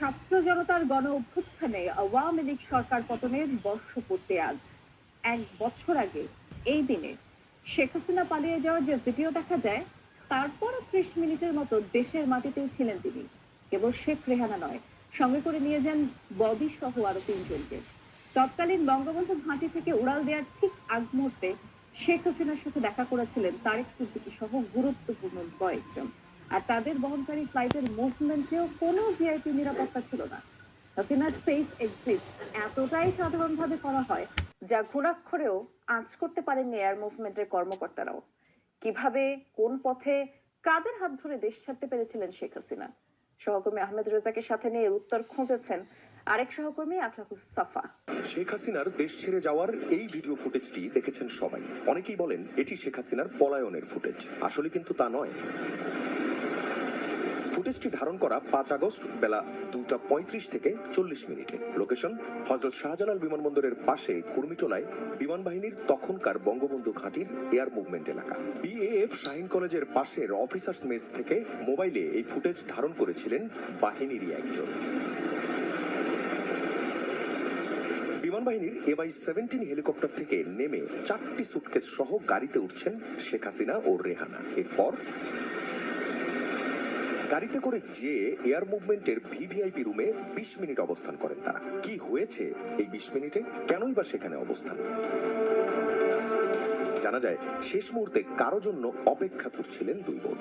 ছাত্র জনতার গণ অভ্যুত্থানে আওয়ামী লীগ সরকার পতনের বর্ষ বর্ষপূর্তি আজ এক বছর আগে। এই দিনে শেখ হাসিনা পালিয়ে যাওয়ার যে ভিডিও দেখা যায় তারপর ত্রিশ মিনিটের মতো দেশের মাটিতেই ছিলেন তিনি। কেবল শেখ রেহানা নয়, সঙ্গে করে নিয়ে যান ববি সহ আরও তিনজনকে। তৎকালীন বঙ্গবন্ধু ঘাঁটি থেকে উড়াল দেওয়ার ঠিক আগ মুহূর্তে শেখ হাসিনার সাথে দেখা করেছিলেন তারেক সিদ্দিকী সহ গুরুত্বপূর্ণ কয়েকজন। আর তাদের বহনকারী ফ্লাইটের মুভমেন্টেও কোনো ভিআইপি নিরাপত্তা ছিল না। হাসিনার সেফ এক্সিট এতটাই সাধারণভাবে করা হয় যা ঘুণাক্ষরেও আঁচ করতে পারেননি এয়ার মুভমেন্টের কর্মকর্তারাও। কীভাবে, কোন পথে, কাদের হাত ধরে দেশ ছাড়তে পেরেছিলেন শেখ হাসিনা? সহকর্মী আহমেদ রেজাকে সাথে নিয়ে উত্তর খুঁজেছেন আরেক সহকর্মী আখলাকুস সাফা। শেখ হাসিনার দেশ ছেড়ে যাওয়ার এই ভিডিও ফুটেজটি দেখেছেন সবাই। অনেকেই বলেন, এটি শেখ হাসিনার পলায়নের ফুটেজ আসলে কিন্তু তা নয়। ফুটেজটি ধারণ করা পাঁচ আগস্ট বেলা দুটা পঁয়ত্রিশ থেকে চল্লিশ মিনিটে। লোকেশন হজরত শাহজালাল বিমানবন্দরের পাশে কুর্মিটোলায় বিমান বাহিনীর তখনকার বঙ্গবন্ধু ঘাঁটির এয়ার মুভমেন্ট এলাকা। বিএএফ শাহিন কলেজের পাশের অফিসার্স মেস থেকে মোবাইলে এই ফুটেজ ধারণ করেছিলেন বাহিনীরই একজন। বিমান বাহিনীর এমআই সেভেন্টিন হেলিকপ্টার থেকে নেমে চারটি সুটকেস সহ গাড়িতে উঠছেন শেখ হাসিনা ও রেহানা। এরপর গাড়িতে করে যে এয়ার মুভমেন্টের ভিভিআইপি রুমে বিশ মিনিট অবস্থান করেন তারা। কি হয়েছে এই বিশ মিনিটে? কেনই বা সেখানে অবস্থান? জানা যায়, শেষ মুহূর্তে কারও জন্য অপেক্ষা করছিলেন দুই বোন।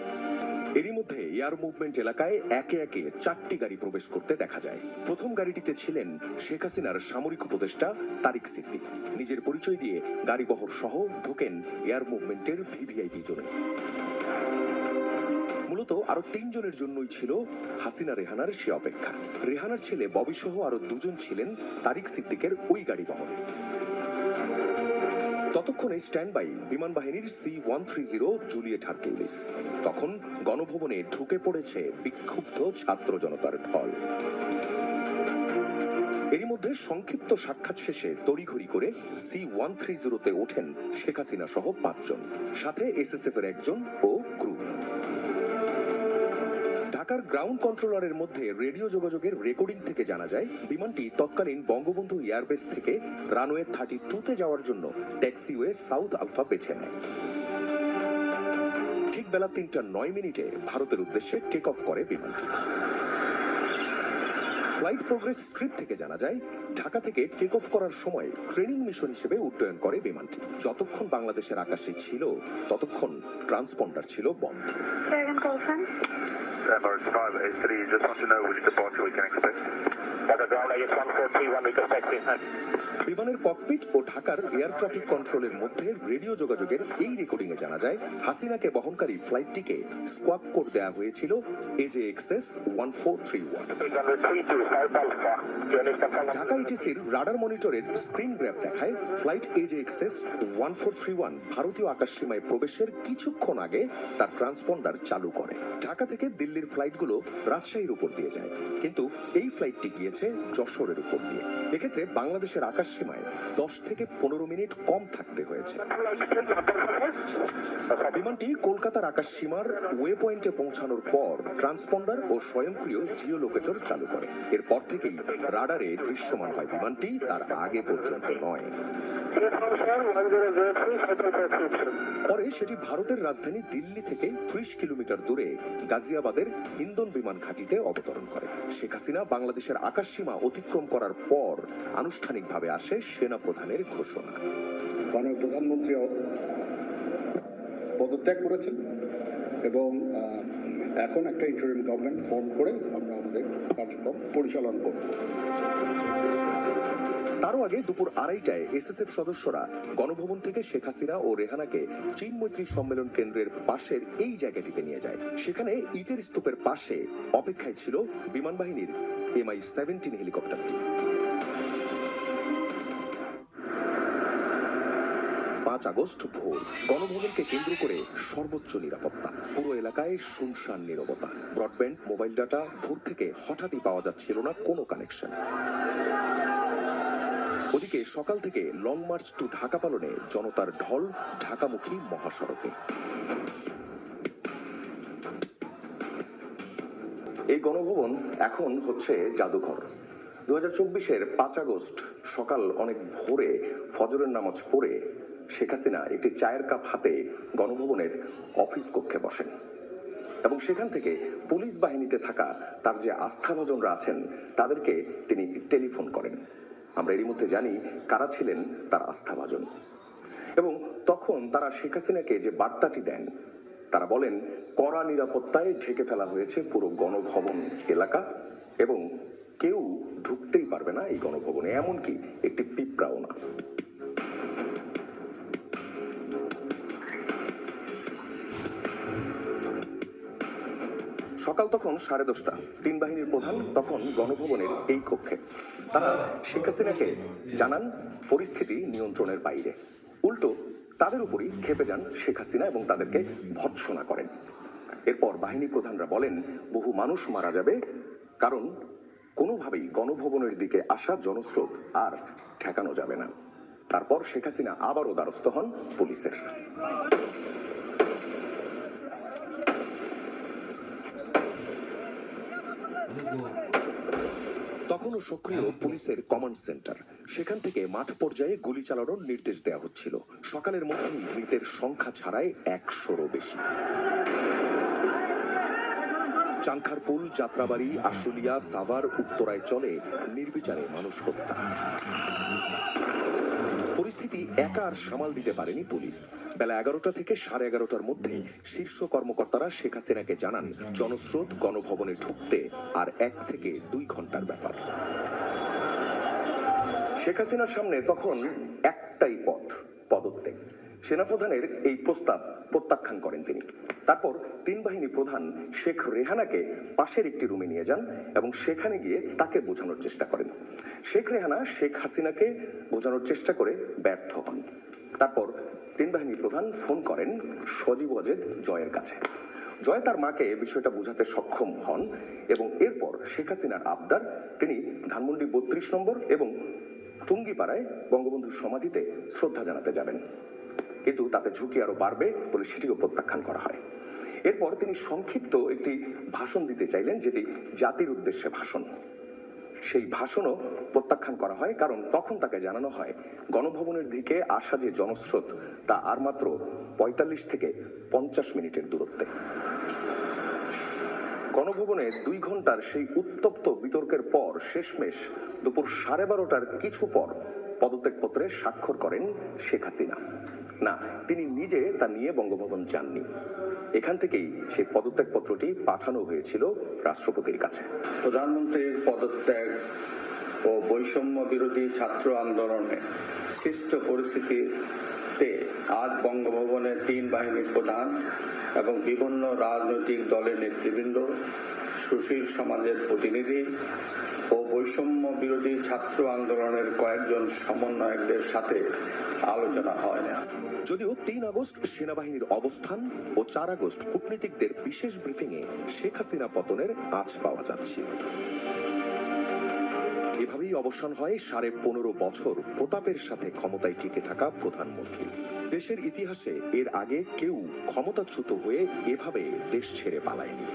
এরই মধ্যে এয়ার মুভমেন্ট এলাকায় একে একে চারটি গাড়ি প্রবেশ করতে দেখা যায়। প্রথম গাড়িটিতে ছিলেন শেখ হাসিনার সামরিক উপদেষ্টা তারিক সিদ্দিক। নিজের পরিচয় দিয়ে গাড়ি বহর সহ ঢোকেন এয়ার মুভমেন্টের ভিভিআইপি জোনে। আরও তিনজনের জন্যই ছিল হাসিনা, রেহানার সে অপেক্ষা। রেহানার ছেলে ববি সহ আরও দুজন ছিলেন তারিক সিদ্দিকের ওই গাড়ি বহরে ততক্ষণে স্ট্যান্ড বাই বিমান বাহিনীর C one three zero Juliet Hercules. তখন গণভবনে ঢুকে পড়েছে বিক্ষুব্ধ ছাত্র জনতার ঢল। এরই মধ্যে সংক্ষিপ্ত সাক্ষাৎ শেষে তড়িঘড়ি করে সি ওয়ান থ্রি জিরোতে ওঠেন শেখ হাসিনা সহ পাঁচজন। সাথে এসএসএফ এর একজন ও ক্রু। ঢাকার গ্রাউন্ড কন্ট্রোলারের মধ্যে রেডিও যোগাযোগের রেকর্ডিং থেকে জানা যায়, বিমানটি তৎকালীন বঙ্গবন্ধু এয়ারবেস থেকে রানওয়ে থার্টি টুতে যাওয়ার জন্য ট্যাক্সিওয়ে সাউথ আলফা বেছে নেয়। ঠিক বেলা তিনটা নয় মিনিটে ভারতের উদ্দেশ্যে টেক অফ করে বিমানটি। ফ্লাইট প্রোগ্রেস স্ক্রিপ্ট থেকে জানা যায়, ঢাকা থেকে টেক অফ করার সময় ট্রেনিং মিশন হিসেবে উড্ডয়ন করে বিমানটি। যতক্ষণ বাংলাদেশের আকাশে ছিল, ততক্ষণ ট্রান্সপন্ডার ছিল বন্ধ। Golfan. Emirates 583, just want to know which departure we can expect. বিমানের ককপিট ও ঢাকার এয়ার ট্রাফিক কন্ট্রোলের মধ্যে রেডিও যোগাযোগের এই রেকর্ডিং এ জানা যায় হাসিনাকে বহনকারী ফ্লাইটটিকে স্কোয়াপ কোড দেওয়া হয়েছিল AJ XS one four three one 632, South Alpha. Unit confirm. Dhaka ইটিসির radar মনিটরের স্ক্রিন গ্র্যাব দেখায় flight AJ XS one four three one ভারতীয় আকাশ সীমায় প্রবেশের কিছুক্ষণ আগে তার ট্রান্সপন্ডার চালু করে ঢাকা থেকে দিল্লির ফ্লাইটগুলো রাজশাহীর উপর দিয়ে যায় কিন্তু এই ফ্লাইটটি গিয়েছে যশোরের উপর দিয়ে। এক্ষেত্রে বাংলাদেশের আকাশ সীমায় দশ থেকে পনেরো মিনিট কম থাকতে হয়েছে। বিমানটি কলকাতার আকাশ সীমার ওয়ে পয়েন্টে পৌঁছানোর পর ট্রান্সপন্ডার ও স্বয়ংক্রিয় জিও লোকেটর চালু করে। এরপর থেকেই রাডারে দৃশ্যমান হয় বিমানটি, তার আগে পর্যন্ত নয়। পরে সেটি ভারতের রাজধানী দিল্লি থেকে ত্রিশ কিলোমিটার দূরে গাজিয়াবাদের হিন্দন বিমান ঘাঁটিতে অবতরণ করে। শেখ হাসিনা বাংলাদেশের আকাশ সীমা অতিক্রম করার পর আনুষ্ঠানিকভাবে আসে সেনা প্রধানের ঘোষণা। মাননীয় প্রধানমন্ত্রী পদত্যাগ করেছেন এবং এখন একটা ইন্টারিম গভর্নমেন্ট ফর্ম করে আমরা আমাদের কার্যক্রম পরিচালন করব। তারও আগে দুপুর আড়াইটায় এসএসএফ সদস্যরা গণভবন থেকে শেখ হাসিনা ও রেহানাকে চীন মৈত্রী সম্মেলন কেন্দ্রের পাশের এই জায়গাটিতে নিয়ে যায়। সেখানে ইটের স্তূপের পাশে অপেক্ষায় ছিল বিমান বাহিনীর এমআই সেভেন্টিন হেলিকপ্টারটি। পাঁচ আগস্ট ভোর, গণভবনকে কেন্দ্র করে সর্বোচ্চ নিরাপত্তা। পুরো এলাকায় শুনশান নীরবতা। ব্রডব্যান্ড, মোবাইল ডাটা, ভোর থেকে হঠাৎই পাওয়া যাচ্ছিল না কোনো কানেকশন। ওদিকে সকাল থেকে লং মার্চ টু ঢাকা পালনে জনতার ঢল ঢাকামুখী মহাসড়কে। এই গণভবন এখন হচ্ছে জাদুঘর। দু হাজার চব্বিশের পাঁচ আগস্ট সকাল অনেক ভোরে ফজরের নামাজ পড়ে শেখ হাসিনা একটি চায়ের কাপ হাতে গণভবনের অফিস কক্ষে বসেন। এবং সেখান থেকে পুলিশ বাহিনীতে থাকা তার যে আস্থাভাজনরা আছেন, তাদেরকে তিনি টেলিফোন করেন। আমরা এরই মধ্যে জানি কারা ছিলেন তার আস্থাভাজন। এবং তখন তারা শেখ হাসিনাকে যে বার্তাটি দেন, তারা বলেন, কড়া নিরাপত্তায় ঢেকে ফেলা হয়েছে পুরো গণভবন এলাকা এবং কেউ ঢুকতেই পারবে না এই গণভবনে, এমনকি একটি পিঁপড়াও না। সকাল তখন সাড়ে দশটা। তিন বাহিনীর প্রধান তখন গণভবনের এই কক্ষে। তারা শেখ হাসিনাকে জানান, পরিস্থিতি নিয়ন্ত্রণের বাইরে। উল্টো, তাদের উপরই খেপে যান শেখ হাসিনা এবং তাদেরকে ভৎসনা করেন। এরপর বাহিনী প্রধানরা বলেন, বহু মানুষ মারা যাবে, কারণ কোনোভাবেই গণভবনের দিকে আসা জনস্রোত আর ঠেকানো যাবে না। তারপর শেখ হাসিনা আবারও দ্বারস্থ হন পুলিশের। তখনও সক্রিয় পুলিশের কমান্ড সেন্টার সেখান থেকে মাঠ পর্যায়ে গুলি চালানোর নির্দেশ দেওয়া হচ্ছিল। সকালের মধ্যেই মৃতের সংখ্যা ছাড়ায় একশোরও বেশি। চাংখারপুল যাত্রাবাড়ি, আশুলিয়া, সাভার, উত্তরায় চলে নির্বিচারে মানুষ হত্যা। পরিস্থিতি একা আর সামাল দিতে পারেনি পুলিশ। বেলা এগারোটা থেকে সাড়ে এগারোটার মধ্যে শীর্ষ কর্মকর্তারা শেখ হাসিনাকে জানান, জনস্রোত গণভবনে ঢুকতে আর এক থেকে দুই ঘণ্টার ব্যাপার। শেখ হাসিনার সামনে তখন একটাই পথ, পদত্যাগ। সেনাপ্রধানের এই প্রস্তাব প্রত্যাখ্যান করেন তিনি। তারপর তিন বাহিনী প্রধান শেখ রেহানাকে পাশের একটি রুমে নিয়ে যান এবং সেখানে গিয়ে তাকে বোঝানোর চেষ্টা করেন। শেখ রেহানা শেখ হাসিনাকে বোঝানোর চেষ্টা করে ব্যর্থ হন। তারপর তিন বাহিনী প্রধান ফোন করেন সজীব অজেদ জয়ের কাছে। জয় তার মাকে বিষয়টা বোঝাতে সক্ষম হন এবং এরপর শেখ হাসিনার আবদার, তিনি ধানমন্ডি বত্রিশ নম্বর এবং টুঙ্গিপাড়ায় বঙ্গবন্ধুর সমাধিতে শ্রদ্ধা জানাতে যাবেন। কিন্তু তাতে ঝুঁকি আরও বাড়বে বলে সেটিও প্রত্যাখ্যান করা হয়। এরপর তিনি সংক্ষিপ্ত একটি ভাষণ দিতে চাইলেন, যেটি জাতির উদ্দেশ্যে ভাষণ। সেই ভাষণও প্রত্যাখ্যান করা হয়, কারণ তখন তাকে জানানো হয়, গণভবনের দিকে আসা যে জনস্রোত, তা আর মাত্র পঁয়তাল্লিশ থেকে পঞ্চাশ মিনিটের দূরত্বে। গণভবনে দুই ঘণ্টার সেই উত্তপ্ত বিতর্কের পর শেষমেশ দুপুর সাড়ে বারোটার কিছু পর পদত্যাগপত্রে স্বাক্ষর করেন শেখ হাসিনা। না, তিনি নিজে তা নিয়ে বঙ্গভবন যাননি। এখান থেকেই সেই পদত্যাগপত্রটি পাঠানো হয়েছিল রাষ্ট্রপতির কাছে। প্রধানমন্ত্রীর পদত্যাগ ও বৈষম্য বিরোধী ছাত্র আন্দোলনে সৃষ্ট পরিস্থিতিতে আজ বঙ্গভবনের তিন বাহিনীর প্রধান এবং বিভিন্ন রাজনৈতিক দলের নেতৃবৃন্দ, সুশীল সমাজের প্রতিনিধি ও বৈষম্য বিরোধী ছাত্র আন্দোলনের কয়েকজন সমন্বয়কদের সাথে আলোচনা হয়। না যদিও তিন আগস্ট সেনাবাহিনীর অবস্থান ও চার আগস্ট কূটনীতিকদের বিশেষ ব্রিফিংয়ে শেখ হাসিনা পতনের আঁচ পাওয়া যাচ্ছে। এভাবেই অবসান হয় সাড়ে পনেরো বছর প্রতাপের সাথে ক্ষমতায় টিকে থাকা প্রধানমন্ত্রী। দেশের ইতিহাসে এর আগে কেউ ক্ষমতাচ্যুত হয়ে এভাবে দেশ ছেড়ে পালায়নি।